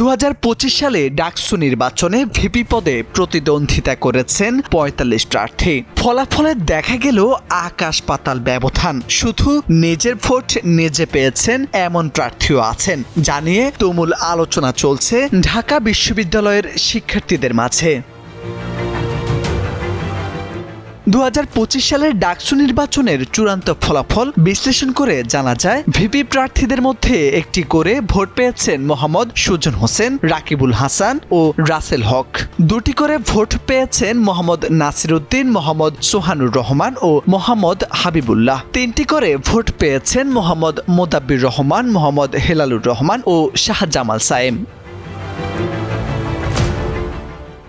দু হাজার পঁচিশ সালে ডাকসু নির্বাচনে ভিপি পদে প্রতিদ্বন্দ্বিতা করেছেন পঁয়তাল্লিশ প্রার্থী। ফলাফলে দেখা গেল আকাশ পাতাল ব্যবধান। শুধু নিজের ভোট নিজে পেয়েছেন এমন প্রার্থীও আছেন, জানিয়ে তুমুল আলোচনা চলছে ঢাকা বিশ্ববিদ্যালয়ের শিক্ষার্থীদের মাঝে। দু হাজার পঁচিশ সালের ডাকসু নির্বাচনের চূড়ান্ত ফলাফল বিশ্লেষণ করে জানা যায়, ভিপি প্রার্থীদের মধ্যে একটি করে ভোট পেয়েছেন মোহাম্মদ সুজন হোসেন, রাকিবুল হাসান ও রাসেল হক। দুটি করে ভোট পেয়েছেন মোহাম্মদ নাসির উদ্দিন মোহাম্মদ সোহানুর রহমান ও মোহাম্মদ হাবিবুল্লাহ। তিনটি করে ভোট পেয়েছেন মোহাম্মদ মোদাব্বির রহমান, মোহাম্মদ হেলালুর রহমান ও শাহজামাল সায়েম।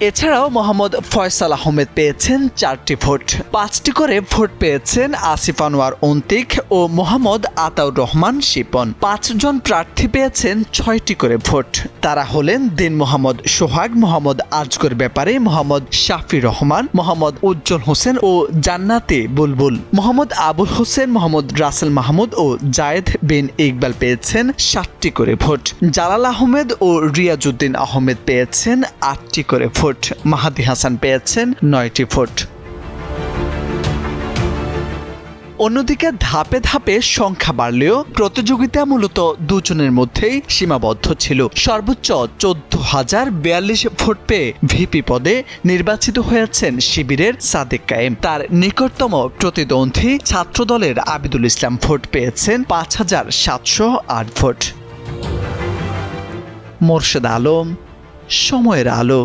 এছাড়াও মোহাম্মদ ফয়সাল আহমেদ পেয়েছেন চারটি ভোট। পাঁচটি করে ভোট পেয়েছেন আসিফ আনোয়ার অন্তিক ও মোহাম্মদ আতাউর রহমান শিপন। পাঁচজন প্রার্থী পেয়েছেন ছয়টি করে ভোট। তারা হলেন দিন মোহাম্মদ সোহাগ, মোহাম্মদ আজগর ব্যাপারে মোহাম্মদ শাফি রহমান, মোহাম্মদ উজ্জ্বল হোসেন ও জান্নাতে বুলবুল। মোহাম্মদ আবুল হোসেন, মোহাম্মদ রাসেল মাহমুদ ও জায়েদ বিন ইকবাল পেয়েছেন সাতটি করে ভোট। জালাল আহমেদ ও রিয়াজউদ্দিন আহমেদ পেয়েছেন আটটি করে ভোট। মাহাদি হাসান পেয়েছেন নয়টি ভোট অন্যদিকে ধাপে ধাপে সংখ্যা বাড়লেও প্রতিযোগিতা মূলত দুজনের মধ্যেই সীমাবদ্ধ ছিল। সর্বোচ্চ চোদ্দ হাজার বিয়াল্লিশ ভোট পেয়ে ভিপি পদে নির্বাচিত হয়েছেন শিবিরের সাদেক কায়েম। তার নিকটতম প্রতিদ্বন্দ্বী ছাত্রদলের আবিদুল ইসলাম ভোট পেয়েছেন পাঁচ হাজার সাতশো আট ভোট মোর্শেদ আলম, সময়ের আলো।